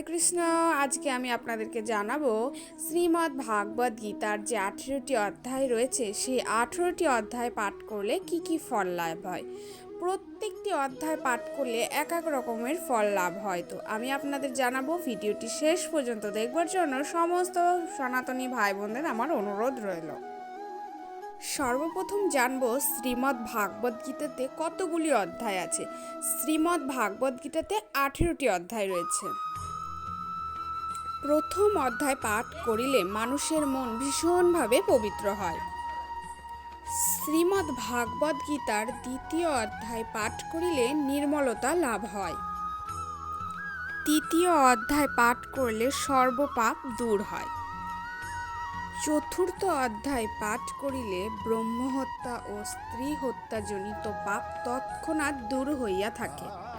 হরে কৃষ্ণ। আজকে আমি আপনাদেরকে জানাব শ্রীমদ্ ভাগবত গীতার যে আঠেরোটি অধ্যায় রয়েছে, সেই আঠেরোটি অধ্যায় পাঠ করলে কি কি ফল লাভ হয়? প্রত্যেকটি অধ্যায় পাঠ করলে এক এক রকমের ফল লাভ হয় তো। আমি আপনাদের জানাব, ভিডিওটি শেষ পর্যন্ত দেখবার জন্য সমস্ত সনাতনী ভাই বোনদের আমার অনুরোধ রইল। সর্বপ্রথম জানব শ্রীমদ্ ভাগবত গীতাতে কতগুলি অধ্যায় আছে? শ্রীমদ্ ভাগবত গীতাতে আঠেরোটি অধ্যায় রয়েছে। প্রথম অধ্যায় পাঠ করিলে মানুষের মন ভীষণভাবে পবিত্র হয়। শ্রীমদ্ ভাগবত গীতার দ্বিতীয় অধ্যায় পাঠ করিলে নির্মলতা লাভ হয়। তৃতীয় অধ্যায় পাঠ করলে সর্বপাপ দূর হয়। চতুর্থ অধ্যায় পাঠ করিলে ব্রহ্মহত্যা ও স্ত্রী হত্যাজনিত পাপ তৎক্ষণাৎ দূর হইয়া থাকে।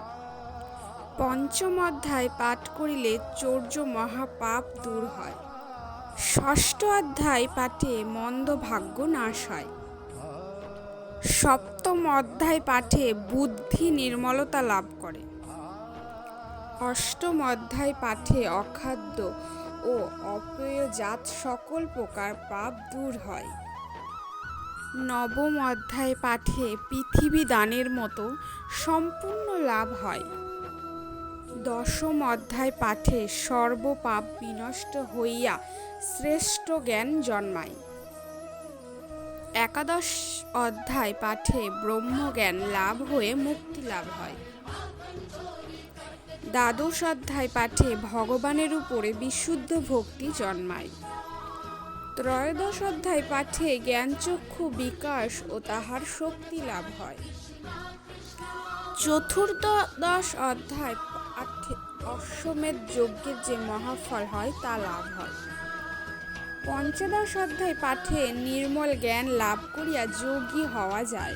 পঞ্চম অধ্যায় পাঠ করিলে চৌর্য মহাপাপ দূর হয়। ষষ্ঠ অধ্যায় পাঠে মন্দ ভাগ্য নাশ হয়। সপ্তম অধ্যায় পাঠে বুদ্ধি নির্মলতা লাভ করে। অষ্টম অধ্যায় পাঠে অখাদ্য ও অপেয়জাত সকল প্রকার পাপ দূর হয়। নবম অধ্যায় পাঠে পৃথিবী দানের মতো সম্পূর্ণ লাভ হয়। দশম অধ্যায় পাঠে সর্বপাপ বিনষ্ট হইয়া শ্রেষ্ঠ জ্ঞান জন্মায়। একাদশ অধ্যায় পাঠে ব্রহ্মজ্ঞান লাভ হয়ে মুক্তি লাভ হয়। দ্বাদশ অধ্যায় পাঠে ভগবানের উপরে বিশুদ্ধ ভক্তি জন্মায়। ত্রয়োদশ অধ্যায় পাঠে জ্ঞানচক্ষু বিকাশ ও তাহার শক্তি লাভ হয়। চতুর্দশ অধ্যায় অশ্বমেধ যজ্ঞের যে মহাফল হয়, তা লাভ হয়। পঞ্চদশ অধ্যায় পাঠে নির্মল জ্ঞান লাভ করিয়া যোগী হওয়া যায়।